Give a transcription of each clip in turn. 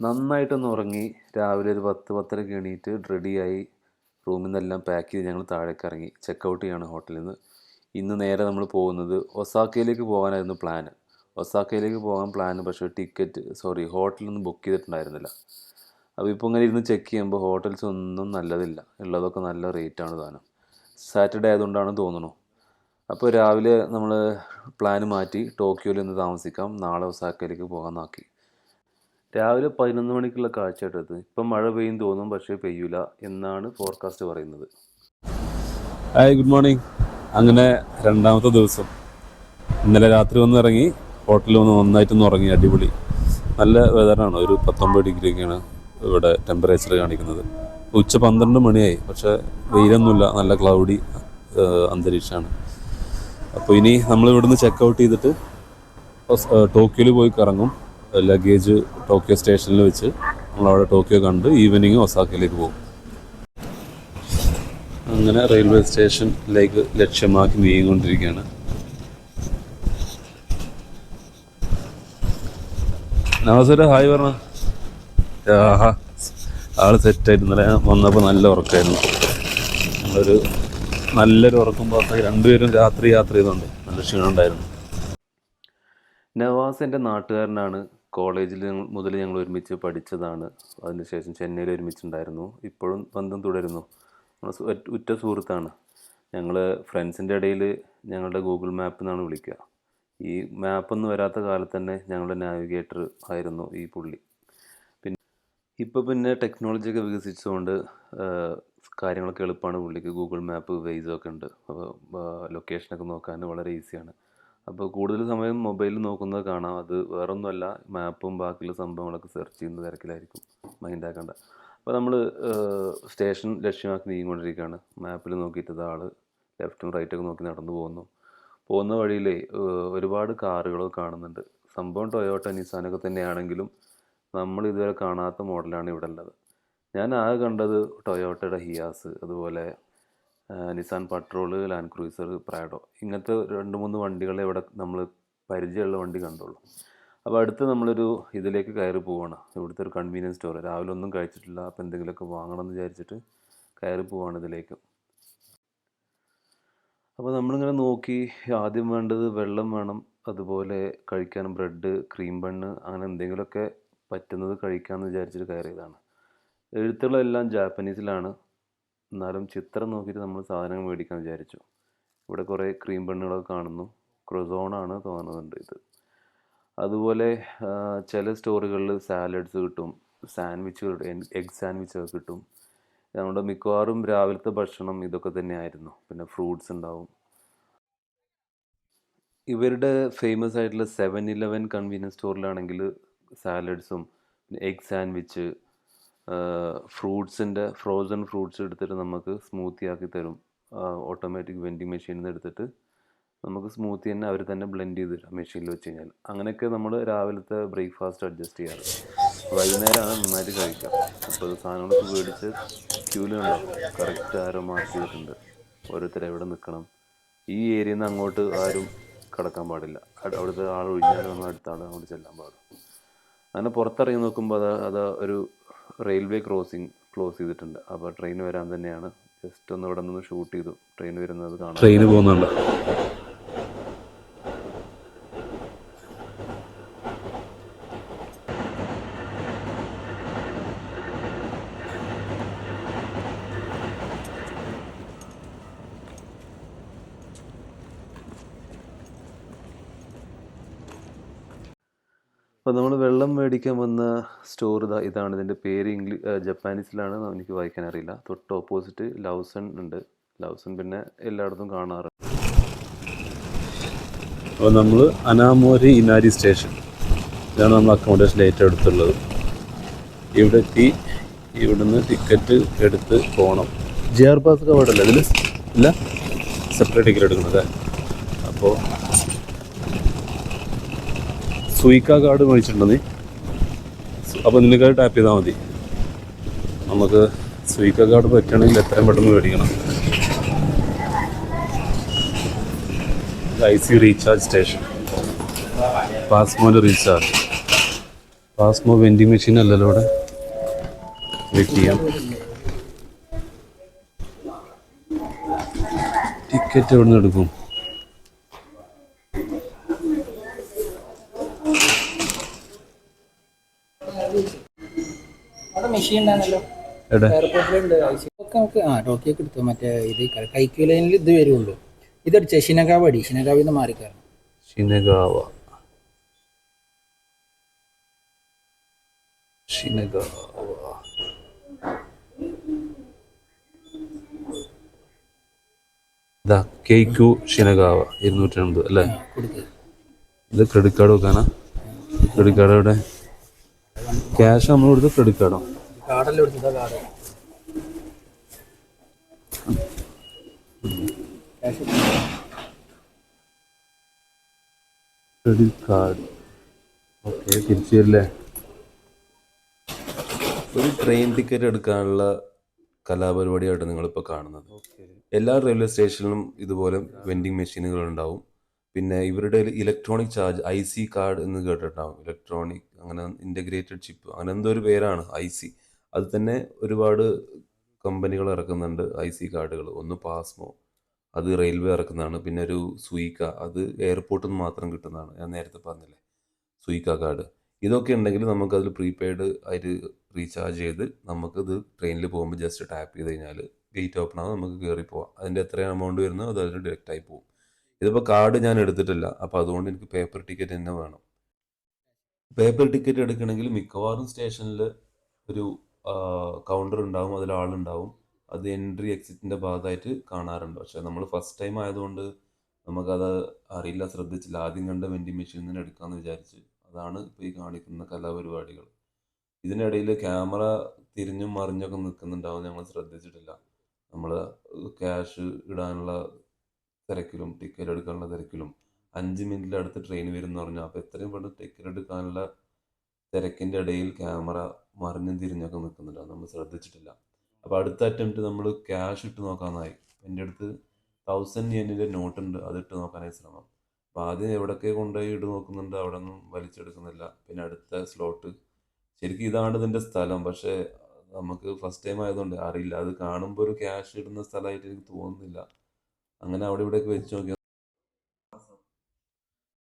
നന്നായിട്ടൊന്ന് ഉറങ്ങി രാവിലെ ഒരു പത്ത് പത്തരക്ക് എണീറ്റ് റെഡിയായി റൂമിൽ നിന്നെല്ലാം പാക്ക് ചെയ്ത് ഞങ്ങൾ താഴേക്ക് ഇറങ്ങി ചെക്ക് ഔട്ട് ചെയ്യാണ് ഹോട്ടലിൽ നിന്ന് ഇന്ന് നേരെ നമ്മൾ പോകുന്നത് ഒസാക്കയിലേക്ക് പോകാനായിരുന്നു പ്ലാൻ ഒസാക്കയിലേക്ക് പോകാൻ പ്ലാൻ പക്ഷേ ടിക്കറ്റ് സോറി ഹോട്ടലൊന്നും ബുക്ക് ചെയ്തിട്ടുണ്ടായിരുന്നില്ല. അപ്പോൾ ഇപ്പോൾ ഇങ്ങനെ ഇരുന്ന് ചെക്ക് ചെയ്യുമ്പോൾ ഹോട്ടൽസ് ഒന്നും നല്ലതില്ല. ഉള്ളതൊക്കെ നല്ല റേറ്റാണ് താനും സാറ്റർഡേ ആയതുകൊണ്ടാണ് തോന്നുന്നു അപ്പോൾ രാവിലെ നമ്മൾ പ്ലാൻ മാറ്റി ടോക്കിയോയിൽ നിന്ന് താമസിക്കാം. നാളെ ഒസാക്കയിലേക്ക് പോകാൻ നോക്കി രാവിലെ പതിനൊന്ന് മണിക്കുള്ള കാഴ്ചയായിട്ടത്. ഇപ്പം മഴ പെയ്യും തോന്നും പക്ഷേ പെയ്യൂല എന്നാണ് ഫോർകാസ്റ്റ് പറയുന്നത്. ഹായ് ഗുഡ് മോർണിംഗ് അങ്ങനെ രണ്ടാമത്തെ ദിവസം. ഇന്നലെ രാത്രി വന്ന് ഇറങ്ങി ഹോട്ടലിൽ വന്ന് നന്നായിട്ടൊന്ന് ഉറങ്ങി അടിപൊളി. നല്ല വെതറാണ് ഒരു പത്തൊമ്പത് ഡിഗ്രി ഒക്കെയാണ് ഇവിടെ ടെമ്പറേച്ചർ കാണിക്കുന്നത്. ഉച്ച പന്ത്രണ്ട് മണിയായി പക്ഷേ വെയിലൊന്നുമില്ല. നല്ല ക്ലൗഡി അന്തരീക്ഷമാണ്. അപ്പോൾ ഇനി നമ്മൾ ഇവിടുന്ന് ചെക്ക് ഔട്ട് ചെയ്തിട്ട് ടോക്കിയോയിൽ പോയി കറങ്ങും. ലഗേജ് ടോക്കിയോ സ്റ്റേഷനിൽ വെച്ച് നമ്മളവിടെ ടോക്കിയോ കണ്ട് ഈവനിങ് ഒസാക്കയിലേക്ക് പോകും. അങ്ങനെ റെയിൽവേ സ്റ്റേഷനിലേക്ക് ലക്ഷ്യമാക്കി നീങ്ങിക്കൊണ്ടിരിക്കുകയാണ്. നമസ്കാര ഹായ് പറഞ്ഞ. ആഹാ ആൾ സെറ്റായിട്ട് ഇന്നലെ വന്നപ്പോൾ നല്ല ഉറക്കമായിരുന്നു നമ്മളൊരു നല്ലൊരു ഉറക്കം പുറത്ത് രണ്ടുപേരും രാത്രി യാത്ര ചെയ്തുകൊണ്ട് നല്ല ക്ഷീണം ഉണ്ടായിരുന്നു നവാസ് എന്റെ നാട്ടുകാരനാണ്. കോളേജിൽ മുതൽ ഞങ്ങൾ ഒരുമിച്ച് പഠിച്ചതാണ്. അതിനുശേഷം ചെന്നൈയിൽ ഒരുമിച്ചുണ്ടായിരുന്നു. ഇപ്പോഴും ബന്ധം തുടരുന്നു. ഉറ്റ സുഹൃത്താണ്. ഞങ്ങൾ ഫ്രണ്ട്സിന്റെ ഇടയിൽ ഞങ്ങളുടെ ഗൂഗിൾ മാപ്പ് എന്നാണ് വിളിക്കുക. ഈ മാപ്പൊന്നും വരാത്ത കാലത്ത് തന്നെ ഞങ്ങളുടെ നാവിഗേറ്റർ ആയിരുന്നു ഈ പുള്ളി. പിന്നെ ഇപ്പോൾ പിന്നെ ടെക്നോളജിയൊക്കെ വികസിച്ചുകൊണ്ട് ആഹ്, കാര്യങ്ങളൊക്കെ എളുപ്പമാണ് പുള്ളിക്ക് ഗൂഗിൾ മാപ്പ് വെയ്സൊക്കെ ഉണ്ട്. അപ്പോൾ ലൊക്കേഷനൊക്കെ നോക്കാൻ വളരെ ഈസിയാണ്. അപ്പോൾ കൂടുതൽ സമയം മൊബൈൽ നോക്കുന്നത് കാണാം. അത് വേറൊന്നുമല്ല മാപ്പും ബാക്കിയുള്ള സംഭവങ്ങളൊക്കെ സെർച്ച് ചെയ്യുന്ന തിരക്കിലായിരിക്കും മൈൻഡ് ആക്കേണ്ട അപ്പോൾ നമ്മൾ സ്റ്റേഷൻ ലക്ഷ്യമാക്കി നീങ്ങിക്കൊണ്ടിരിക്കുകയാണ്. മാപ്പിൽ നോക്കിയിട്ട് ആൾ ലെഫ്റ്റും റൈറ്റൊക്കെ നോക്കി നടന്നു പോകുന്നു. പോകുന്ന വഴിയിൽ ഒരുപാട് കാറുകളൊക്കെ കാണുന്നുണ്ട്. സംഭവം ടൊയോട്ട നിസാനൊക്കെ തന്നെയാണെങ്കിലും നമ്മൾ ഇതുവരെ കാണാത്ത മോഡലാണ് ഇവിടെ ഉള്ളത്. ഞാൻ ആകെ കണ്ടത് ടൊയോട്ടയുടെ ഹിയാസ് അതുപോലെ Nissan Patrol Land Cruiser Prado ഇങ്ങനത്തെ രണ്ട് മൂന്ന് വണ്ടികളെ ഇവിടെ നമ്മൾ പരിചയമുള്ള വണ്ടി കണ്ടുള്ളൂ. അപ്പോൾ അടുത്ത് നമ്മളൊരു ഇതിലേക്ക് കയറി പോവാണ്. ഇവിടുത്തെ ഒരു കൺവീനിയൻസ് സ്റ്റോർ രാവിലെ ഒന്നും കഴിച്ചിട്ടില്ല. അപ്പോൾ എന്തെങ്കിലുമൊക്കെ വാങ്ങണം എന്ന് വിചാരിച്ചിട്ട് കയറി പോവാണ് ഇതിലേക്ക്. അപ്പോൾ നമ്മളിങ്ങനെ നോക്കി ആദ്യം വേണ്ടത് വെള്ളം വേണം. അതുപോലെ കഴിക്കാൻ ബ്രെഡ് ക്രീം ബണ്ണ് അങ്ങനെ എന്തെങ്കിലുമൊക്കെ പറ്റുന്നത് കഴിക്കാമെന്ന് വിചാരിച്ചിട്ട് കയറിയതാണ്. എഴുത്തുകളെല്ലാം ജാപ്പനീസിലാണ് എന്നാലും ചിത്രം നോക്കിയിട്ട് നമ്മൾ സാധനങ്ങൾ മേടിക്കാൻ വിചാരിച്ചു. ഇവിടെ കുറേ ക്രീം ബണ്ണുകളൊക്കെ കാണുന്നു. ക്രൊസോണാണ് തോന്നുന്നുണ്ട് ഇത്. അതുപോലെ ചില സ്റ്റോറുകളിൽ സാലഡ്സ് കിട്ടും. സാൻഡ്വിച്ചുകൾ എഗ് സാൻഡ്വിച്ച് ഒക്കെ കിട്ടും. നമ്മുടെ മിക്കവാറും രാവിലത്തെ ഭക്ഷണം ഇതൊക്കെ തന്നെയായിരുന്നു. പിന്നെ ഫ്രൂട്ട്സ് ഉണ്ടാവും. ഇവരുടെ ഫേമസ് ആയിട്ടുള്ള സെവൻ ഇലവൻ കൺവീനിയൻസ് സ്റ്റോറിലാണെങ്കിൽ സാലഡ്സും എഗ് സാൻഡ്വിച്ച് ഫ്രൂട്ട്സിന്റെ ഫ്രോസൺ ഫ്രൂട്ട്സ് എടുത്തിട്ട് നമുക്ക് സ്മൂത്തി ആക്കി തരും ഓട്ടോമാറ്റിക് വെൻഡിങ് മെഷീനിൽ നിന്ന് എടുത്തിട്ട് നമുക്ക് സ്മൂത്തി തന്നെ അവർ തന്നെ ബ്ലെൻഡ് ചെയ്ത് തരാം മെഷീനിൽ വെച്ച് കഴിഞ്ഞാൽ അങ്ങനെയൊക്കെ നമ്മൾ രാവിലത്തെ ബ്രേക്ക്ഫാസ്റ്റ് അഡ്ജസ്റ്റ് ചെയ്യാറ്. വൈകുന്നേരമാണ് നന്നായിട്ട് കഴിക്കുക. അപ്പോൾ സാധനങ്ങളൊക്കെ മേടിച്ച് ക്യൂലുണ്ടാവും കറക്റ്റ് ആരോ മാർക്ക് ചെയ്തിട്ടുണ്ട്. ഓരോരുത്തർ എവിടെ നിൽക്കണം ഈ ഏരിയയിൽ നിന്ന് അങ്ങോട്ട് ആരും കടക്കാൻ പാടില്ല. അവിടെ- അവിടുത്തെ ആൾ ഒഴിഞ്ഞാൽ നമ്മൾ അടുത്ത ആൾ അങ്ങോട്ട് ചെല്ലാൻ പാടും. അങ്ങനെ പുറത്തിറങ്ങി നോക്കുമ്പോൾ അത് അത് ഒരു റെയിൽവേ ക്രോസിംഗ് ക്ലോസ് ചെയ്തിട്ടുണ്ട്. അപ്പോൾ ട്രെയിൻ വരാൻ തന്നെയാണ്. ജസ്റ്റ് ഒന്ന് ഇവിടെ നിന്ന് ഷൂട്ട് ചെയ്തു. ട്രെയിൻ വരുന്നത് കാണാം. ട്രെയിൻ പോകുന്നുണ്ട്. അപ്പോൾ നമ്മൾ വെള്ളം മേടിക്കാൻ വന്ന സ്റ്റോർ ഇതാ ഇതാണ്. ഇതിന്റെ പേര് ഇംഗ്ലീഷ് ജപ്പാനീസിലാണ്. എനിക്ക് വായിക്കാൻ അറിയില്ല. തൊട്ട് ഓപ്പോസിറ്റ് ലൗസൺ ഉണ്ട്. ലൗസൺ പിന്നെ എല്ലായിടത്തും കാണാറ്. അപ്പോൾ നമ്മൾ അനാമോരി ഇനാരി സ്റ്റേഷൻ. ഇതാണ് നമ്മൾ അക്കോമഡേഷൻ ഏറ്റവും അടുത്തുള്ളത്. ഇവിടെ എത്തി ഇവിടുന്ന് ടിക്കറ്റ് എടുത്ത് പോകണം ജി ആർ പാസ് അവിടെ അല്ല ഇതിൽ ഇല്ല? സെപ്പറേറ്റ് ടിക്കറ്റ് എടുക്കുന്നത് അപ്പോൾ സുയിക്ക കാർഡ് മേടിച്ചിട്ടുണ്ട് നീ അപ്പോൾ നിനക്ക് ടാപ്പ് ചെയ്താൽ മതി. നമുക്ക് സുയിക്ക കാർഡ് പറ്റുകയാണെങ്കിൽ എത്രയും പെട്ടെന്ന് മേടിക്കണം. ഐ സി റീചാർജ് സ്റ്റേഷൻ പാസ്മോന്റെ റീചാർജ് പാസ്മോ വെൻഡിങ് മെഷീൻ അല്ലല്ലോ ഇവിടെ. വെയിറ്റ് ചെയ്യാം. ടിക്കറ്റ് എവിടെ നിന്ന് എടുക്കും? അവിടെ മെഷീൻ എയർപോർട്ടിലുണ്ട് ഒക്കെ ആ ടോക്കിയൊക്കെ എടുത്തു മറ്റേ ഇത് കൈക്ക് ലൈനിൽ ഇത് വരുള്ളൂ. ഇതടിച്ച ഷിനഗാവ് അടി ഷിനഗാവിൽ നിന്ന് മാറിക്കാരണം ഷിനഗാവ ഷിനഗാവ ഇതാ കേക്കു ഷിനഗാവ ഇരുന്നൂറ്റി അൻപത് അല്ലേ? ഇത് ക്രെഡിറ്റ് കാർഡ് വെക്കാനാ? ക്രെഡിറ്റ് കാർഡ് എവിടെ? ക്യാഷ് നമ്മൾ കൊടുത്ത് ക്രെഡിറ്റ് കാർഡോ. ക്രെഡിറ്റ് കാർഡ് ഓക്കെ തിരിച്ചു വരില്ലേ? ഒരു ട്രെയിൻ ടിക്കറ്റ് എടുക്കാനുള്ള കലാപരിപാടിയായിട്ട് നിങ്ങളിപ്പോൾ കാണുന്നത്. എല്ലാ റെയിൽവേ സ്റ്റേഷനിലും ഇതുപോലെ വെൻഡിങ് മെഷീനുകൾ ഉണ്ടാവും. പിന്നെ ഇവരുടെ electronic charge I C card എന്ന് കേട്ടിട്ടുണ്ടാവും. ഇലക്ട്രോണിക് അങ്ങനെ ഇന്റഗ്രേറ്റഡ് ചിപ്പ് അങ്ങനെ എന്തോ ഒരു പേരാണ് ഐ സി അത് തന്നെ ഒരുപാട് കമ്പനികൾ ഇറക്കുന്നുണ്ട് ഐ സി കാർഡുകൾ ഒന്ന് പാസ്മോ അത് റെയിൽവേ ഇറക്കുന്നതാണ്. പിന്നെ ഒരു സുയിക്ക അത് എയർപോർട്ടിൽ നിന്ന് മാത്രം കിട്ടുന്നതാണ്. ഞാൻ നേരത്തെ പറഞ്ഞില്ലേ സുയിക്ക കാർഡ് ഇതൊക്കെ ഉണ്ടെങ്കിൽ നമുക്കതിൽ പ്രീപെയ്ഡ് ആയിട്ട് റീചാർജ് ചെയ്ത് നമുക്കിത് ട്രെയിനിൽ പോകുമ്പോൾ ജസ്റ്റ് ടാപ്പ് ചെയ്ത് കഴിഞ്ഞാൽ ഗേറ്റ് ഓപ്പൺ ആകും നമുക്ക് കയറി പോവാം. അതിന്റെ എത്ര എമൗണ്ട് വരുന്നോ അത് അതിൽ ഡയറക്റ്റായി പോകും. ഇതിപ്പോൾ കാർഡ് ഞാൻ എടുത്തിട്ടില്ല. അപ്പോൾ അതുകൊണ്ട് എനിക്ക് പേപ്പർ ടിക്കറ്റ് തന്നെ വേണം. പേപ്പർ ടിക്കറ്റ് എടുക്കണമെങ്കിൽ മിക്കവാറും സ്റ്റേഷനിൽ ഒരു കൗണ്ടർ ഉണ്ടാവും. അതിൽ ആളുണ്ടാവും. അത് എൻട്രി എക്സിറ്റിന്റെ ഭാഗമായിട്ട് കാണാറുണ്ട്. പക്ഷേ നമ്മൾ ഫസ്റ്റ് ടൈം ആയതുകൊണ്ട് നമുക്കത് അറിയില്ല ശ്രദ്ധിച്ചില്ല. ആദ്യം കണ്ട വെൻഡി മെഷീനിൽ നിന്ന് എടുക്കാമെന്ന് വിചാരിച്ച് അതാണ് ഇപ്പോൾ ഈ കാണിക്കുന്ന കലാപരിപാടികൾ. ഇതിനിടയിൽ ക്യാമറ തിരിഞ്ഞും മറിഞ്ഞൊക്കെ നിൽക്കുന്നുണ്ടാവും. ഞങ്ങൾ ശ്രദ്ധിച്ചിട്ടില്ല. നമ്മൾ ക്യാഷ് ഇടാനുള്ള തിരക്കിലും ടിക്കറ്റ് എടുക്കാനുള്ള തിരക്കിലും അഞ്ച് മിനിറ്റിൽ അടുത്ത് ട്രെയിൻ വരും എന്ന് പറഞ്ഞു അപ്പോൾ എത്രയും പെട്ടെന്ന് ടിക്കറ്റ് എടുക്കാനുള്ള തിരക്കിന്റെ ഇടയിൽ ക്യാമറ മറിഞ്ഞും തിരിഞ്ഞൊക്കെ നിൽക്കുന്നില്ല നമ്മൾ ശ്രദ്ധിച്ചിട്ടില്ല. അപ്പോൾ അടുത്ത അറ്റംപ്റ്റ് നമ്മൾ ക്യാഷ് ഇട്ട് നോക്കാമെന്നായി എന്റെ അടുത്ത് തൗസൻഡ് യെന്നിന്റെ നോട്ട് ഉണ്ട്. ഇട്ട് നോക്കാനായി ശ്രമം. അപ്പോൾ ആദ്യം എവിടെയൊക്കെ കൊണ്ടുപോയി ഇട്ട് നോക്കുന്നുണ്ട് അവിടെ ഒന്നും വലിച്ചെടുക്കുന്നില്ല. പിന്നെ അടുത്ത സ്ലോട്ട് ശരിക്കും ഇതാണ് ഇതിന്റെ സ്ഥലം. പക്ഷേ നമുക്ക് ഫസ്റ്റ് ടൈം ആയതുകൊണ്ട് അറിയില്ല. അത് കാണുമ്പോൾ ഒരു ക്യാഷ് ഇടുന്ന സ്ഥലമായിട്ട് എനിക്ക് തോന്നുന്നില്ല. അങ്ങനെ അവിടെ ഇവിടെയൊക്കെ വെച്ച് നോക്കി.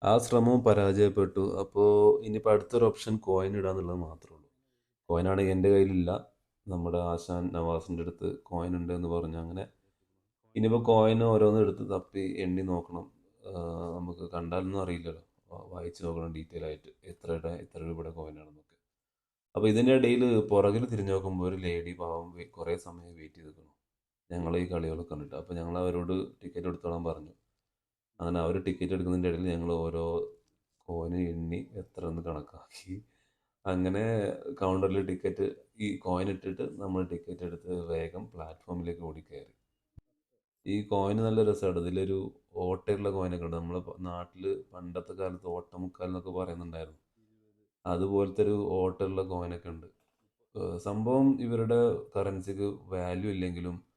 ആ ശ്രമവും പരാജയപ്പെട്ടു. അപ്പോൾ ഇനിയിപ്പോൾ അടുത്തൊരു ഓപ്ഷൻ കോയിൻ ഇടാന്നുള്ളത് മാത്രമേ ഉള്ളൂ. കോയിനാണെങ്കിൽ എന്റെ കയ്യിലില്ല. നമ്മുടെ ആശാൻ നവാസിന്റെ അടുത്ത് കോയിൻ ഉണ്ട് എന്ന് പറഞ്ഞു. അങ്ങനെ ഇനിയിപ്പോൾ കോയിൻ ഓരോന്ന് എടുത്ത് തപ്പി എണ്ണി നോക്കണം. നമുക്ക് കണ്ടാലൊന്നും അറിയില്ലല്ലോ. വായിച്ച് നോക്കണം ഡീറ്റെയിൽ ആയിട്ട്. എത്രയുടെ എത്ര രൂപയുടെ കോയിനാണെന്നൊക്കെ അപ്പോൾ ഇതിന്റെ ഇടയിൽ പുറകിൽ തിരിഞ്ഞു നോക്കുമ്പോൾ ഒരു ലേഡി പാവം കുറേ സമയം വെയിറ്റ് ചെയ്ത് നിൽക്കണം ഞങ്ങൾ ഈ കളികളൊക്കെ കണ്ടിട്ട്. അപ്പോൾ ഞങ്ങൾ അവരോട് ടിക്കറ്റ് എടുത്തോളാൻ പറഞ്ഞു. അങ്ങനെ അവർ ടിക്കറ്റ് എടുക്കുന്നതിന്റെ ഇടയിൽ ഞങ്ങൾ ഓരോ കോയിന് എണ്ണി എത്ര എന്ന് കണക്കാക്കി. അങ്ങനെ കൗണ്ടറിൽ ടിക്കറ്റ് ഈ കോയിൻ ഇട്ടിട്ട് നമ്മൾ ടിക്കറ്റ് എടുത്ത് വേഗം പ്ലാറ്റ്ഫോമിലേക്ക് ഓടി കയറി. ഈ കോയിന് നല്ല രസമാണ്. ഇതിലൊരു ഓട്ടയുള്ള കോയിനൊക്കെ ഉണ്ട്. നമ്മളെ നാട്ടിൽ പണ്ടത്തെ കാലത്ത് ഓട്ടമുക്കാൽ എന്നൊക്കെ പറയുന്നുണ്ടായിരുന്നു. അതുപോലത്തെ ഒരു ഓട്ടമുള്ള കോയിനൊക്കെ ഉണ്ട്. സംഭവം ഇവരുടെ കറൻസിക്ക് വാല്യൂ ഇല്ലെങ്കിലും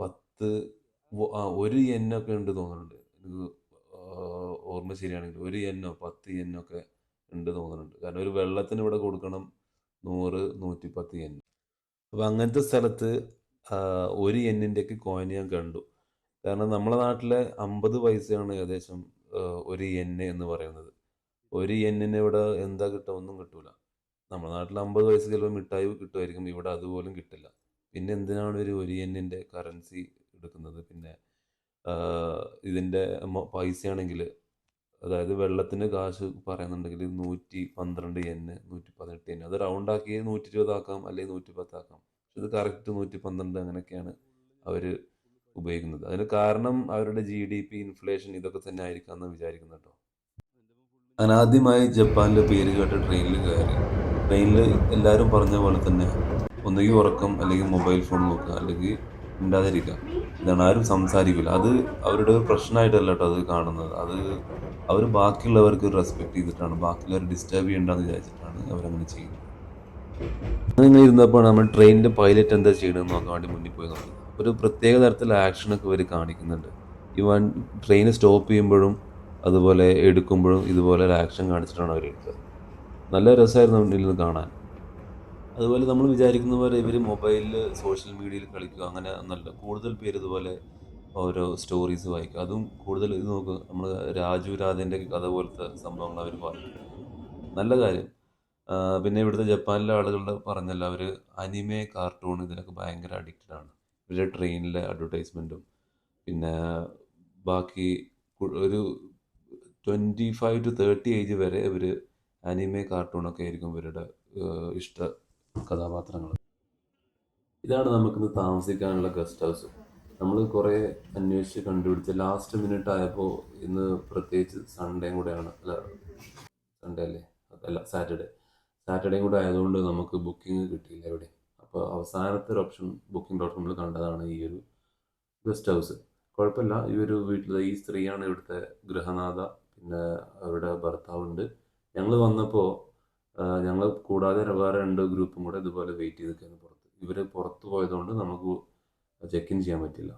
പത്ത് ഒരു എന്നൊക്കെ ഉണ്ട് തോന്നുന്നുണ്ട്. ഓർമ്മ ശരിയാണെങ്കിൽ ഒരു എന്നോ പത്ത് ഒക്കെ ഉണ്ട് തോന്നുന്നുണ്ട്. കാരണം ഒരു വെള്ളത്തിന് ഇവിടെ കൊടുക്കണം നൂറ് നൂറ്റി പത്ത് എൻ. അപ്പോൾ അങ്ങനത്തെ സ്ഥലത്ത് ഒരു എന്നിന്റെയൊക്കെ കോയിൻ ഞാൻ കണ്ടു. കാരണം നമ്മളെ നാട്ടിലെ അമ്പത് പൈസയാണ് ഏകദേശം ഒരു എൻ എന്ന് പറയുന്നത്. ഒരു എന്നിന് ഇവിടെ എന്താ കിട്ടുക? ഒന്നും കിട്ടൂല. നമ്മുടെ നാട്ടിൽ അമ്പത് പൈസ ചിലപ്പോൾ മിഠായി കിട്ടുമായിരിക്കും. ഇവിടെ അതുപോലും കിട്ടില്ല. പിന്നെ എന്തിനാണ് ഒരു ഒരു കറൻസി എടുക്കുന്നത്? പിന്നെ ഇതിന്റെ പൈസയാണെങ്കിൽ അതായത് വെള്ളത്തിന് കാശ് പറയുന്നുണ്ടെങ്കിൽ നൂറ്റി പന്ത്രണ്ട് എന് നൂറ്റി പതിനെട്ട് എൻ അത് റൗണ്ട് ആക്കി നൂറ്റി ഇരുപതാക്കാം അല്ലെങ്കിൽ നൂറ്റി പത്താക്കാം പക്ഷെ ഇത് കറക്റ്റ് നൂറ്റി പന്ത്രണ്ട് അങ്ങനെയൊക്കെയാണ് അവർ ഉപയോഗിക്കുന്നത്. അതിന് കാരണം അവരുടെ ജി ഡി പി ഇൻഫ്ലേഷൻ ഇതൊക്കെ തന്നെ ആയിരിക്കാം എന്ന് വിചാരിക്കുന്നു കേട്ടോ. അനാദ്യമായി ജപ്പാനിലെ പേര് കേട്ട ട്രെയിനിൽ കയറി. ട്രെയിനിൽ എല്ലാവരും പറഞ്ഞ പോലെ തന്നെ ഒന്നുകിൽ ഉറക്കം അല്ലെങ്കിൽ മൊബൈൽ ഫോൺ നോക്കുക അല്ലെങ്കിൽ മിണ്ടാതിരിക്കുക. ഇതാണ് ആരും സംസാരിക്കില്ല അത് അവരുടെ ഒരു പ്രശ്നമായിട്ടല്ല കേട്ടോ അത് കാണുന്നത്. അത് അവർ ബാക്കിയുള്ളവർക്ക് റെസ്പെക്ട് ചെയ്തിട്ടാണ് ബാക്കിയുള്ളവർ ഡിസ്റ്റർബ് ചെയ്യണ്ടെന്ന് വിചാരിച്ചിട്ടാണ് അവരങ്ങനെ ചെയ്യുന്നത്. ഇങ്ങനെ ഇരുന്നപ്പോൾ നമ്മൾ ട്രെയിനിന്റെ പൈലറ്റ് എന്താ ചെയ്യണമെന്ന് നോക്കാൻ വേണ്ടി മുന്നിൽ പോയി നോക്കി. ഒരു പ്രത്യേക തരത്തിലുള്ള ആക്ഷനൊക്കെ ഇവർ കാണിക്കുന്നുണ്ട്. ഈ വൺ ട്രെയിൻ സ്റ്റോപ്പ് ചെയ്യുമ്പോഴും അതുപോലെ എടുക്കുമ്പോഴും ഇതുപോലെ ഒരു ആക്ഷൻ കാണിച്ചിട്ടാണ് അവർ എടുത്തത്. നല്ല രസമായിരുന്നു ഇതിൽ നിന്ന് കാണാൻ. അതുപോലെ നമ്മൾ വിചാരിക്കുന്ന പോലെ ഇവർ മൊബൈലിൽ സോഷ്യൽ മീഡിയയിൽ കളിക്കുക അങ്ങനെ ഒന്നല്ല. കൂടുതൽ പേര് ഇതുപോലെ ഓരോ സ്റ്റോറീസ് വായിക്കുക. അതും കൂടുതൽ ഇത് നോക്കുക. നമ്മൾ രാജു രാധേന്റെ കഥ പോലത്തെ സംഭവങ്ങൾ അവർ പറയും. നല്ല കാര്യം. പിന്നെ ഇവിടുത്തെ ജപ്പാനിലെ ആളുകളുടെ പറഞ്ഞല്ല അവർ അനിമേ കാർട്ടൂൺ ഇതിനൊക്കെ ഭയങ്കര അഡിക്റ്റഡ് ആണ്. ഇവരുടെ ട്രെയിനിലെ അഡ്വർടൈസ്മെന്റും പിന്നെ ബാക്കി ഒരു twenty five to thirty age വരെ ഇവർ അനിമേ കാർട്ടൂണൊക്കെ ആയിരിക്കും ഇവരുടെ ഇഷ്ട കഥാപാത്രങ്ങൾ ഇതാണ് നമുക്കിന്ന് താമസിക്കാനുള്ള ഗസ്റ്റ് ഹൗസ്. നമ്മൾ കുറേ അന്വേഷിച്ച് കണ്ടുപിടിച്ച് ലാസ്റ്റ് മിനിറ്റ് ആയപ്പോൾ ഇന്ന് പ്രത്യേകിച്ച് സൺഡേയും കൂടെയാണ്. അല്ല സൺഡേ അല്ലേ? അല്ല സാറ്റർഡേ സാറ്റർഡേയും കൂടെ ആയതുകൊണ്ട് നമുക്ക് ബുക്കിംഗ് കിട്ടിയില്ല ഇവിടെ. അപ്പോൾ അവസാനത്തെ ഒരു ഓപ്ഷൻ ബുക്കിംഗ് ഡോട്ട് കോമിൽ കണ്ടതാണ് ഈ ഒരു ഗസ്റ്റ് ഹൗസ്. കുഴപ്പമില്ല. ഈ ഒരു വീട്ടിലെ ഈ സ്ത്രീയാണ് ഇവിടുത്തെ ഗൃഹനാഥ. പിന്നെ അവരുടെ ഭർത്താവുണ്ട്. ഞങ്ങൾ വന്നപ്പോൾ ഞങ്ങൾ കൂടാതെ വേറെ രണ്ട് ഗ്രൂപ്പും കൂടെ ഇതുപോലെ വെയിറ്റ് ചെയ്ത് നിൽക്കുന്നു പുറത്ത് ഇവർ പുറത്ത് പോയതുകൊണ്ട് നമുക്ക് ചെക്ക് ഇൻ ചെയ്യാൻ പറ്റില്ല.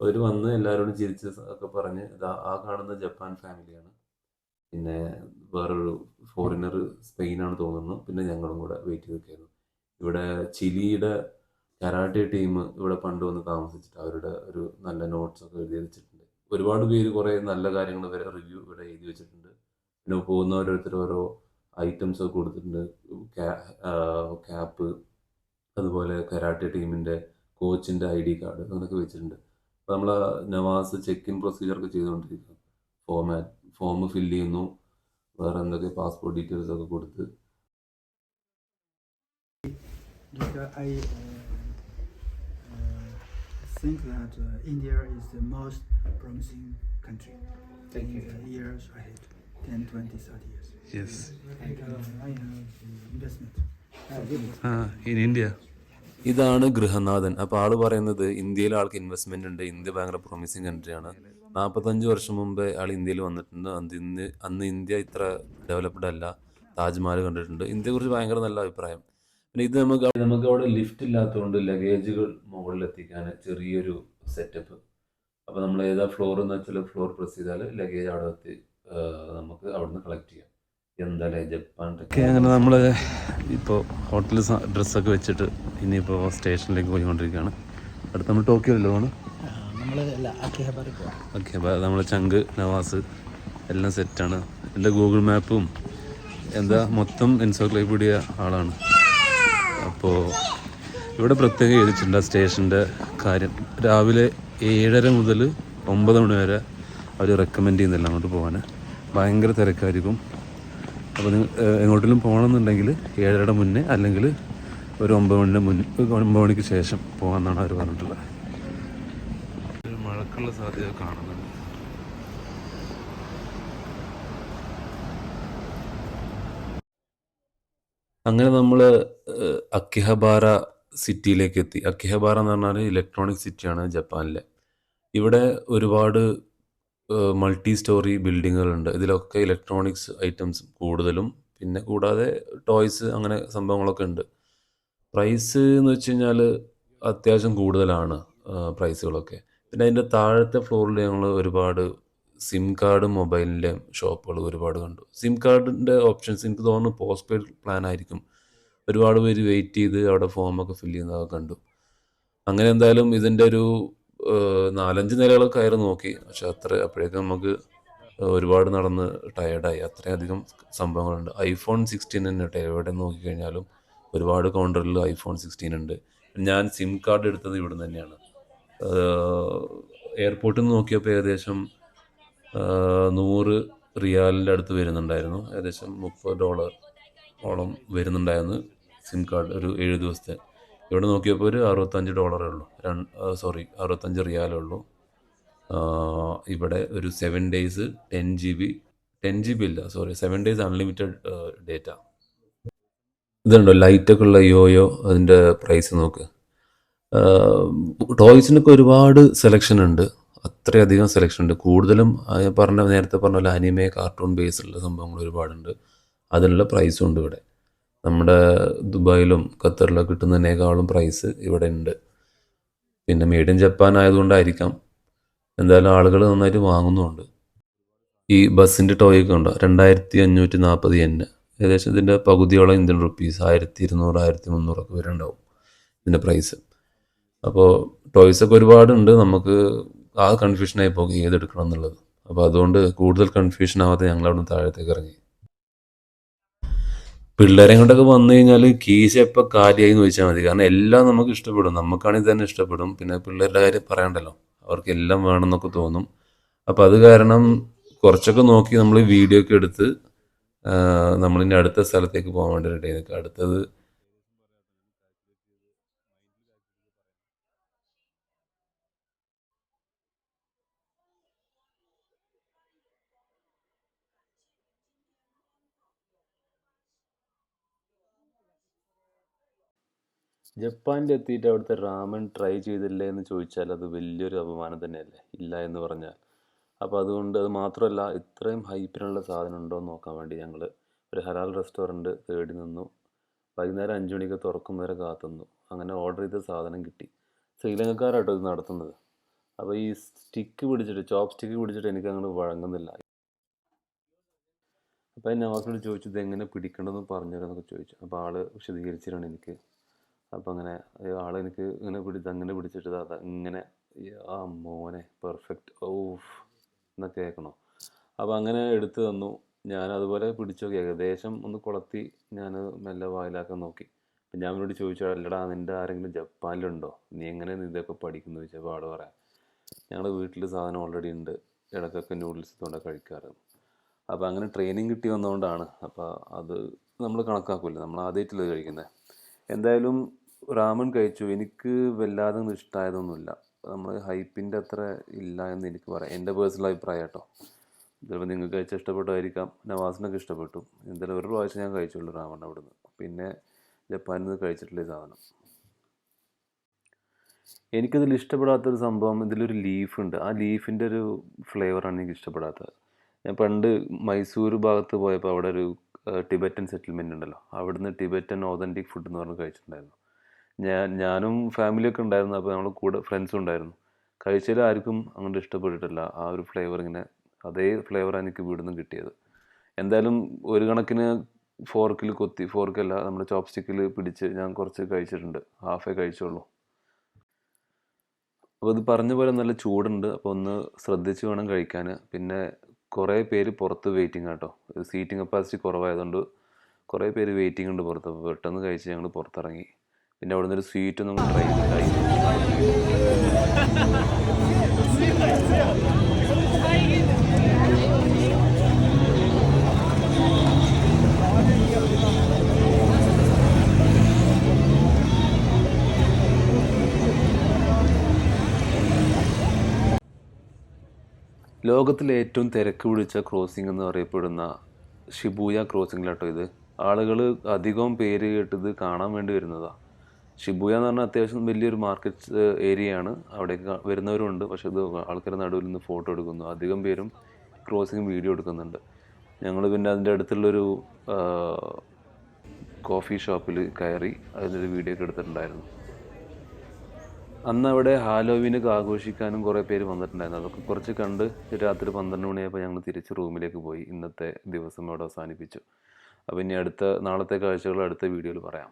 അവർ വന്ന് എല്ലാവരോടും ചിരിച്ച് ഒക്കെ പറഞ്ഞ് ഇതാ ആ കാണുന്ന ജപ്പാൻ ഫാമിലിയാണ് പിന്നെ വേറൊരു ഫോറിനർ സ്പെയിനാണ് തോന്നുന്നു. പിന്നെ ഞങ്ങളും കൂടെ വെയിറ്റ് ചെയ്ത് നിൽക്കായിരുന്നു ഇവിടെ ചിലിയുടെ കരാട്ടെ ടീം ഇവിടെ പണ്ട് വന്ന് താമസിച്ചിട്ട് അവരുടെ ഒരു നല്ല നോട്ട്സ് ഒക്കെ എഴുതി വെച്ചിട്ടുണ്ട്. ഒരുപാട് പേര് കുറേ നല്ല കാര്യങ്ങൾ വരെ റിവ്യൂ ഇവിടെ എഴുതി വെച്ചിട്ടുണ്ട്. പിന്നെ പോകുന്ന ഓരോരുത്തർ ഓരോ ഐറ്റംസ് ഒക്കെ കൊടുത്തിട്ടുണ്ട്. ക്യാപ്പ് അതുപോലെ കരാട്ടെ ടീമിന്റെ കോച്ചിന്റെ ഐ ഡി കാർഡ് അങ്ങനെയൊക്കെ വെച്ചിട്ടുണ്ട്. അപ്പോൾ നമ്മൾ നവാസ് ചെക്ക് ഇൻ പ്രൊസീജിയർ ഒക്കെ ചെയ്തുകൊണ്ടിരിക്കുന്നു. ഫോമാറ്റ് ഫോം ഫില്ല് ചെയ്യുന്നു. വേറെ എന്തൊക്കെ പാസ്പോർട്ട് ഡീറ്റെയിൽസ് ഒക്കെ കൊടുത്ത്. I uh, think that uh, India is the most promising country in the years ahead, 10, 20, 30 years. Investment. In India ഇതാണ് ഗൃഹനാഥൻ. അപ്പോൾ ആൾ പറയുന്നത് ഇന്ത്യയിലെ ആൾക്ക് ഇൻവെസ്റ്റ്മെന്റ് ഉണ്ട്. ഇന്ത്യ ഭയങ്കര പ്രൊമിസിങ് കൺട്രിയാണ് നാൽപ്പത്തഞ്ച് വർഷം മുമ്പേ ആൾ ഇന്ത്യയിൽ വന്നിട്ടുണ്ട്. അന്ന് ഇന്ന് അന്ന് ഇന്ത്യ ഇത്ര ഡെവലപ്ഡ് അല്ല. താജ്മഹൽ കണ്ടിട്ടുണ്ട്. ഇന്ത്യയെക്കുറിച്ച് ഭയങ്കര നല്ല അഭിപ്രായം. പിന്നെ ഇത് നമുക്ക് നമുക്ക് അവിടെ ലിഫ്റ്റ് ഇല്ലാത്തതുകൊണ്ട് ലഗേജുകൾ മുകളിൽ എത്തിക്കാൻ ചെറിയൊരു സെറ്റപ്പ് അപ്പോൾ നമ്മൾ ഏതാ ഫ്ലോർ എന്ന് വെച്ചാൽ ഫ്ലോർ പ്രസ് ചെയ്താൽ ലഗേജ് അവിടെ എത്തി നമുക്ക് അവിടുന്ന് കളക്ട് ചെയ്യാം. എന്തായാലും ജപ്പാൻ അങ്ങനെ നമ്മൾ ഇപ്പോൾ ഹോട്ടൽ ഡ്രസ്സൊക്കെ വെച്ചിട്ട് ഇനിയിപ്പോൾ സ്റ്റേഷനിലേക്ക് പോയിക്കൊണ്ടിരിക്കുകയാണ് അടുത്ത് നമ്മൾ ടോക്കിയോയിലോ ആണ് നമ്മൾ ഓക്കെ അപ്പോൾ നമ്മളെ ചങ്ക് നവാസ് എല്ലാം സെറ്റാണ്. എന്റെ ഗൂഗിൾ മാപ്പും എന്താ മൊത്തം എൻസൈക്ലോപീഡിയ ആളാണ്. അപ്പോൾ ഇവിടെ പ്രത്യേകം എഴുതിച്ചിട്ടുണ്ട് ആ സ്റ്റേഷന്റെ കാര്യം. രാവിലെ ഏഴര മുതൽ ഒമ്പത് മണി വരെ അവർ റെക്കമെൻഡ് ചെയ്യുന്നില്ല അങ്ങോട്ട് പോകാൻ ഭയങ്കര തിരക്കായിരിക്കും. അപ്പോൾ നിങ്ങൾ എങ്ങോട്ടെങ്കിലും പോകണമെന്നുണ്ടെങ്കിൽ ഏഴരയുടെ മുന്നേ അല്ലെങ്കിൽ ഒരു ഒമ്പത് മണിന്റെ മുന്നേ ഒമ്പത് മണിക്ക് ശേഷം പോകാമെന്നാണ് അവർ പറഞ്ഞിട്ടുള്ളത്. ഒരു മഴക്കുള്ള സാധ്യത കാണുന്നുണ്ട്. അങ്ങനെ നമ്മൾ അക്കിഹബാര സിറ്റിയിലേക്ക് എത്തി. അക്കിഹബാര എന്ന് പറഞ്ഞാൽ ഇലക്ട്രോണിക് സിറ്റിയാണ് ജപ്പാനിലെ. ഇവിടെ ഒരുപാട് മൾട്ടി സ്റ്റോറി ബിൽഡിങ്ങുകളുണ്ട് ഇതിലൊക്കെ ഇലക്ട്രോണിക്സ് ഐറ്റംസ് കൂടുതലും. പിന്നെ കൂടാതെ ടോയ്സ് അങ്ങനെ സംഭവങ്ങളൊക്കെ ഉണ്ട്. പ്രൈസ് എന്ന് വെച്ച് കഴിഞ്ഞാൽ അത്യാവശ്യം കൂടുതലാണ് പ്രൈസുകളൊക്കെ പിന്നെ അതിന്റെ താഴത്തെ ഫ്ലോറിൽ ഞങ്ങൾ ഒരുപാട് സിം കാർഡും മൊബൈലിന്റെയും ഷോപ്പുകൾ ഒരുപാട് കണ്ടു. സിം കാർഡിന്റെ ഓപ്ഷൻസ് എനിക്ക് തോന്നുന്നു പോസ്റ്റ് പെയ്ഡ് പ്ലാൻ ആയിരിക്കും. ഒരുപാട് പേര് വെയിറ്റ് ചെയ്ത് അവിടെ ഫോമൊക്കെ ഫില്ല് ചെയ്യുന്നതൊക്കെ കണ്ടു. അങ്ങനെ എന്തായാലും ഇതിന്റെ ഒരു നാലഞ്ച് നിലകളൊക്കെ കയറി നോക്കി. പക്ഷെ അത്ര അപ്പോഴേക്കും നമുക്ക് ഒരുപാട് നടന്ന് ടയേർഡായി അത്രയധികം സംഭവങ്ങളുണ്ട്. ഐഫോൺ സിക്സ്റ്റീൻ തന്നെ കേട്ടോ. എവിടെ നോക്കിക്കഴിഞ്ഞാലും ഒരുപാട് കൗണ്ടറിൽ ഐഫോൺ സിക്സ്റ്റീൻ ഉണ്ട്. ഞാൻ സിം കാർഡ് എടുത്തത് ഇവിടെ തന്നെയാണ്. എയർപോർട്ടിൽ നിന്ന് നോക്കിയപ്പോൾ ഏകദേശം നൂറ് റിയാലിന്റെ അടുത്ത് വരുന്നുണ്ടായിരുന്നു. ഏകദേശം മുപ്പത് ഡോളർ ഓളം വരുന്നുണ്ടായിരുന്നു സിം കാർഡ് ഒരു ഏഴ് ദിവസത്തെ ഇവിടെ നോക്കിയപ്പോൾ ഒരു അറുപത്തഞ്ച് ഡോളറേ ഉള്ളൂ. സോറി അറുപത്തഞ്ച് റിയാലേ ഉള്ളൂ. ഇവിടെ ഒരു seven days ten G B ten G B ഇല്ല sorry seven days unlimited data ഇതുണ്ടോ ലൈറ്റൊക്കെ ഉള്ള യോയോ അതിന്റെ പ്രൈസ് നോക്ക്. ടോയ്സിനൊക്കെ ഒരുപാട് സെലക്ഷൻ ഉണ്ട്. അത്രയധികം സെലക്ഷൻ ഉണ്ട്. കൂടുതലും പറഞ്ഞ നേരത്തെ പറഞ്ഞ പോലെ അനിമേ കാർട്ടൂൺ ബേസ്ഡുള്ള സംഭവങ്ങൾ ഒരുപാടുണ്ട്. അതിനുള്ള പ്രൈസും ഉണ്ട് ഇവിടെ. നമ്മുടെ ദുബായിലും ഖത്തറിലൊക്കെ കിട്ടുന്നതിനേക്കാളും പ്രൈസ് ഇവിടെ ഉണ്ട്. പിന്നെ മെയ്ഡ് ഇൻ ജപ്പാൻ ആയതുകൊണ്ടായിരിക്കാം. എന്തായാലും ആളുകൾ നന്നായിട്ട് വാങ്ങുന്നുമുണ്ട് ഈ ബസ്സിന്റെ ടോയൊക്കെ ഉണ്ടോ? രണ്ടായിരത്തി അഞ്ഞൂറ്റി നാൽപ്പത് എൻ ഏകദേശം ഇതിന്റെ പകുതിയോളം ഇന്ത്യൻ റുപ്പീസ് ആയിരത്തി ഇരുന്നൂറ് ആയിരത്തി മുന്നൂറൊക്കെ വരെ ഉണ്ടാവും ഇതിന്റെ പ്രൈസ് അപ്പോൾ ടോയ്സൊക്കെ ഒരുപാടുണ്ട്. നമുക്ക് ആ കൺഫ്യൂഷനായി പോകും ഏതെടുക്കണം എന്നുള്ളത്. അപ്പോൾ അതുകൊണ്ട് കൂടുതൽ കൺഫ്യൂഷൻ ആവാതെ ഞങ്ങൾ അവിടെ താഴത്തേക്ക് ഇറങ്ങി. പിള്ളേരെ കൊണ്ടൊക്കെ വന്നു കഴിഞ്ഞാൽ കീശ എപ്പോൾ കാര്യമായി എന്ന് ചോദിച്ചാൽ മതി. കാരണം എല്ലാം നമുക്ക് ഇഷ്ടപ്പെടും. നമുക്കാണെങ്കിൽ തന്നെ ഇഷ്ടപ്പെടും. പിന്നെ പിള്ളേരുടെ കാര്യം പറയണ്ടല്ലോ. അവർക്ക് എല്ലാം വേണമെന്നൊക്കെ തോന്നും. അപ്പോൾ അത് കാരണം കുറച്ചൊക്കെ നോക്കി നമ്മൾ വീഡിയോ ഒക്കെ എടുത്ത് നമ്മളിന്റെ അടുത്ത സ്ഥലത്തേക്ക് പോകാൻ വേണ്ടി റെഡി അടുത്തത് ജപ്പാനിൽ എത്തിയിട്ട് അവിടുത്തെ റാമൻ ട്രൈ ചെയ്തില്ലേ എന്ന് ചോദിച്ചാൽ അത് വലിയൊരു അപമാനം തന്നെയല്ലേ? ഇല്ല എന്ന് പറഞ്ഞാൽ. അപ്പോൾ അതുകൊണ്ട് അത് മാത്രമല്ല ഇത്രയും ഹൈപ്പിനുള്ള സാധനം ഉണ്ടോ എന്ന് നോക്കാൻ വേണ്ടി ഞങ്ങൾ ഒരു ഹലാൽ റെസ്റ്റോറന്റ് തേടി നിന്നു. വൈകുന്നേരം അഞ്ച് മണിക്ക് വരെ കാത്തുനിന്നു. അങ്ങനെ ഓർഡർ ചെയ്ത സാധനം കിട്ടി. ശ്രീലങ്കക്കാരാട്ടോ ഇത് നടത്തുന്നത്. അപ്പോൾ ഈ സ്റ്റിക്ക് പിടിച്ചിട്ട് ചോപ്പ് സ്റ്റിക്ക് പിടിച്ചിട്ട് എനിക്ക് അങ്ങോട്ട് വഴങ്ങുന്നില്ല. അപ്പോൾ നവാസിനോട് ചോദിച്ചു ഇത് എങ്ങനെ പിടിക്കണമെന്ന് പറഞ്ഞു തരാമെന്നൊക്കെ ചോദിച്ചു. അപ്പോൾ ആൾ വിശദീകരിച്ചിട്ടാണ് എനിക്ക്. അപ്പം അങ്ങനെ ആൾ എനിക്ക് ഇങ്ങനെ പിടിച്ച് അങ്ങനെ പിടിച്ചിട്ട് അതാ ഇങ്ങനെ ആ മോനെ പെർഫെക്റ്റ് ഓഫ് എന്നൊക്കെ കേൾക്കണോ? അപ്പോൾ അങ്ങനെ എടുത്തു തന്നു. ഞാൻ അതുപോലെ പിടിച്ചു നോക്കി. ഏകദേശം ഒന്ന് കുളത്തി ഞാൻ മെല്ലെ വായിലാക്കാൻ നോക്കി. അപ്പം ഞാൻ അവനോട് ചോദിച്ചു അല്ലടാ നിന്റെ ആരെങ്കിലും ജപ്പാനിലുണ്ടോ? നീ എങ്ങനെ ഇതൊക്കെ പഠിക്കുന്നു? ചോദിച്ചപ്പോൾ ആട് പറയാം ഞങ്ങളുടെ വീട്ടിൽ സാധനം ഓൾറെഡി ഉണ്ട്. ഇടയ്ക്കൊക്കെ നൂഡിൽസ് തൊണ്ട കഴിക്കാറ് അപ്പോൾ അങ്ങനെ ട്രെയിനിങ് കിട്ടി വന്നതുകൊണ്ടാണ് അപ്പോൾ അത് നമ്മൾ കണക്കാക്കില്ല? നമ്മൾ ആദ്യമായിട്ടല്ലേ കഴിക്കുന്നത് എന്തായാലും റാമൻ കഴിച്ചു. എനിക്ക് വല്ലാതെ ഒന്നും ഇഷ്ടമായതൊന്നുമില്ല നമ്മൾ ഹൈപ്പിന്റെ അത്ര ഇല്ല എന്ന് എനിക്ക് പറയാം. എന്റെ പേഴ്സണൽ അഭിപ്രായം കേട്ടോ. ചിലപ്പോൾ നിങ്ങൾക്ക് കഴിച്ച ഇഷ്ടപ്പെട്ടായിരിക്കാം നവാസിനൊക്കെ ഇഷ്ടപ്പെട്ടു. എന്തായാലും ഒരു പ്രാവശ്യം ഞാൻ കഴിച്ചുള്ളൂ റാമൻ അവിടുന്ന്. പിന്നെ ജപ്പാനിൽ നിന്ന് കഴിച്ചിട്ടില്ല ഈ സാധനം. എനിക്കതിൽ ഇഷ്ടപ്പെടാത്തൊരു സംഭവം ഇതിലൊരു ലീഫ് ഉണ്ട്. ആ ലീഫിന്റെ ഒരു ഫ്ലേവറാണ് എനിക്ക് ഇഷ്ടപ്പെടാത്തത്. ഞാൻ പണ്ട് മൈസൂർ ഭാഗത്ത് പോയപ്പോൾ അവിടെ ഒരു ടിബറ്റൻ സെറ്റിൽമെന്റ് ഉണ്ടല്ലോ. അവിടുന്ന് ടിബറ്റൻ ഓതന്റിക് ഫുഡ് എന്ന് പറഞ്ഞ് കഴിച്ചിട്ടുണ്ടായിരുന്നു. ഞാൻ ഞാനും ഫാമിലിയൊക്കെ ഉണ്ടായിരുന്നു. അപ്പോൾ നമ്മൾ കൂടെ ഫ്രണ്ട്സും ഉണ്ടായിരുന്നു. കഴിച്ചതിൽ ആർക്കും അങ്ങോട്ട് ഇഷ്ടപ്പെട്ടിട്ടില്ല. ആ ഒരു ഫ്ലേവർ ഇങ്ങനെ അതേ ഫ്ലേവറാണ് എനിക്ക് ഇവിടുന്ന് കിട്ടിയത്. എന്തായാലും ഒരു കണക്കിന് ഫോർക്കിൽ കൊത്തി ഫോർക്കല്ല നമ്മുടെ ചോപ്സ്റ്റിക്കിൽ പിടിച്ച് ഞാൻ കുറച്ച് കഴിച്ചിട്ടുണ്ട്. ഹാഫേ കഴിച്ചുള്ളൂ. അപ്പോൾ ഇത് പറഞ്ഞ പോലെ നല്ല ചൂടുണ്ട്. അപ്പോൾ ഒന്ന് ശ്രദ്ധിച്ച് വേണം കഴിക്കാൻ. പിന്നെ കുറേ പേര് പുറത്ത് വെയിറ്റിംഗ് ആട്ടോ. സീറ്റിംഗ് കപ്പാസിറ്റി കുറവായതുകൊണ്ട് കുറേ പേര് വെയിറ്റിംഗ് ഉണ്ട് പുറത്ത്. അപ്പോൾ പെട്ടെന്ന് കഴിച്ച് ഞങ്ങൾ പുറത്തിറങ്ങി. പിന്നെ അവിടെ നിന്നൊരു സ്വീറ്റ് നമ്മൾ ട്രൈ ചെയ്തിട്ടായി ലോകത്തിലെ ഏറ്റവും തിരക്ക് പിടിച്ച ക്രോസിംഗ് എന്ന് പറയപ്പെടുന്ന ഷിബൂയ ക്രോസിംഗിലാട്ടോ ഇത്. ആളുകൾ അധികവും പേര് കേട്ടത് കാണാൻ വേണ്ടി വരുന്നതാണ് ഷിബൂയ എന്ന് പറഞ്ഞാൽ അത്യാവശ്യം വലിയൊരു മാർക്കറ്റ് ഏരിയയാണ് അവിടേക്ക് വരുന്നവരുണ്ട് പക്ഷെ ഇത് ആൾക്കാർ നടുവിൽ നിന്ന് ഫോട്ടോ എടുക്കുന്നു. അധികം പേരും ക്രോസിങ് വീഡിയോ എടുക്കുന്നുണ്ട്. ഞങ്ങൾ പിന്നെ അതിന്റെ അടുത്തുള്ളൊരു കോഫി ഷോപ്പിൽ കയറി അതിന്റെ വീഡിയോ ഒക്കെ എടുത്തിട്ടുണ്ടായിരുന്നു. അന്ന് അവിടെ ഹാലോവീനൊക്കെ ആഘോഷിക്കാനും കുറേ പേര് വന്നിട്ടുണ്ടായിരുന്നു. അതൊക്കെ കുറച്ച് കണ്ട് രാത്രി പന്ത്രണ്ട് മണിയായപ്പോൾ ഞങ്ങൾ തിരിച്ച് റൂമിലേക്ക് പോയി. ഇന്നത്തെ ദിവസം അവിടെ അവസാനിപ്പിച്ചു. അപ്പോൾ ഇനി അടുത്ത നാളത്തെ കാഴ്ചകൾ അടുത്ത വീഡിയോയിൽ പറയാം.